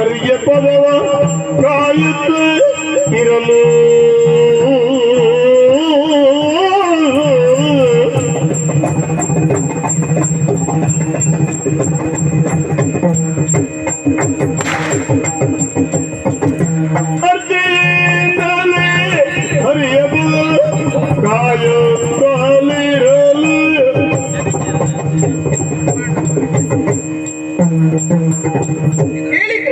அறிய பதவா காயத்து இரலோ हर हरि पुल गायल